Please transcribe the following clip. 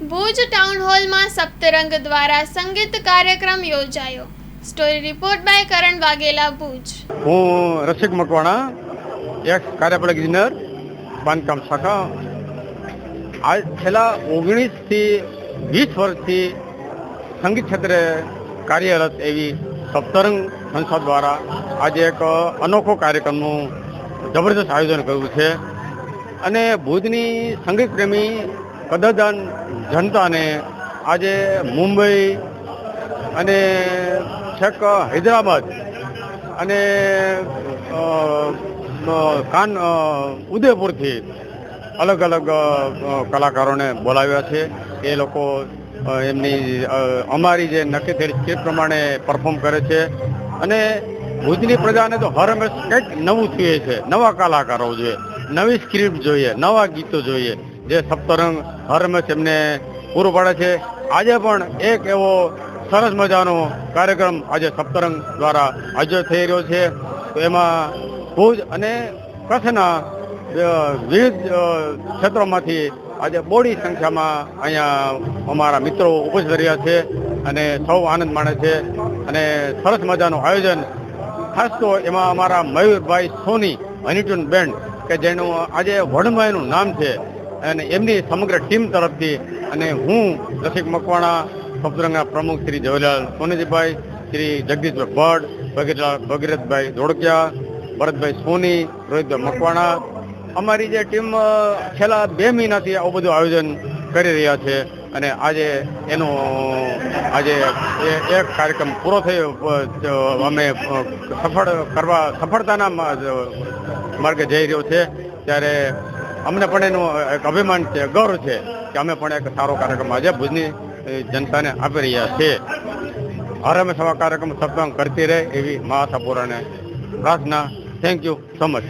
Bhuj town હોલમાં સપ્તરંગ દ્વારા સંગીત કાર્યક્રમ યોજાયો. Story report by Karan Vaghela, Bhuj. હું રસિક મકવાણા એક્સ કાર્યપાલક ઇજનેર બાંધકામ શાખા. આજ છેલ્લા ઓગણીસથી વીસ વર્ષથી સંગીત ક્ષેત્રે કાર્યરત એવી સપ્તરંગ સંસ્થા દ્વારા આજે એક અનોખો કાર્યક્રમનું જબરદસ્ત આયોજન કર્યું છે. અને ભુજની સંગીત પ્રેમી કદરદાન જનતાને આજે મુંબઈ અને છેક હૈદરાબાદ અને કાન ઉદયપુરથી અલગ અલગ કલાકારોને બોલાવ્યા છે. એ લોકો એમની અમારી જે નક્કી થયેલી સ્ક્રિપ્ટ પ્રમાણે પરફોર્મ કરે છે. અને ભુજની પ્રજાને તો હર હંમેશ કંઈક નવું થઈએ છે. નવા કલાકારો જોઈએ, નવી સ્ક્રિપ્ટ જોઈએ, નવા ગીતો જોઈએ. જે સપ્તરંગ હરમેશ એમને પૂરું પાડે છે. આજે પણ એક એવો સરસ મજાનો કાર્યક્રમ આજે સપ્તરંગ દ્વારા આયોજિત થઈ રહ્યો છે. તો એમાં ભુજ અને કચ્છના વિવિધ ક્ષેત્રોમાંથી આજે બોડી સંખ્યામાં અહીંયા અમારા મિત્રો ઉપસ્થિત રહ્યા છે અને સૌ આનંદ માણે છે. અને સરસ મજાનું આયોજન ખાસ તો એમાં અમારા મયુરભાઈ સોની હનીટુન બેન્ડ કે જેનું આજે વડમાયનું નામ છે. અને એમની સમગ્ર ટીમ તરફથી અને હું રસિક મકવાણા સપ્તરંગના પ્રમુખ શ્રી જવાહરલાલ સોનીજીભાઈ, શ્રી જગદીશભાઈ ભટ્ટ ભગીરલાલ ભગીરથભાઈ ધોળકિયા, ભરતભાઈ સોની રોહિતભાઈ મકવાણા. અમારી જે ટીમ છેલ્લા બે મહિનાથી આવું બધું આયોજન કરી રહ્યા છે અને આજે એનો, આજે એક કાર્યક્રમ પૂરો થયો અમે સફળ કરવા, સફળતાના માર્ગે જઈ રહ્યો છે. ત્યારે અમને પણ એનું એક અભિમાન છે, ગૌરવ છે કે અમે પણ એક સારો કાર્યક્રમ આજે ભુજની જનતાને આપી રહ્યા છીએ. હર હંમેશ આવા કાર્યક્રમ સત્સંગ કરતી રહે એવી મહાસાપુરાને પ્રાર્થના. Thank you so much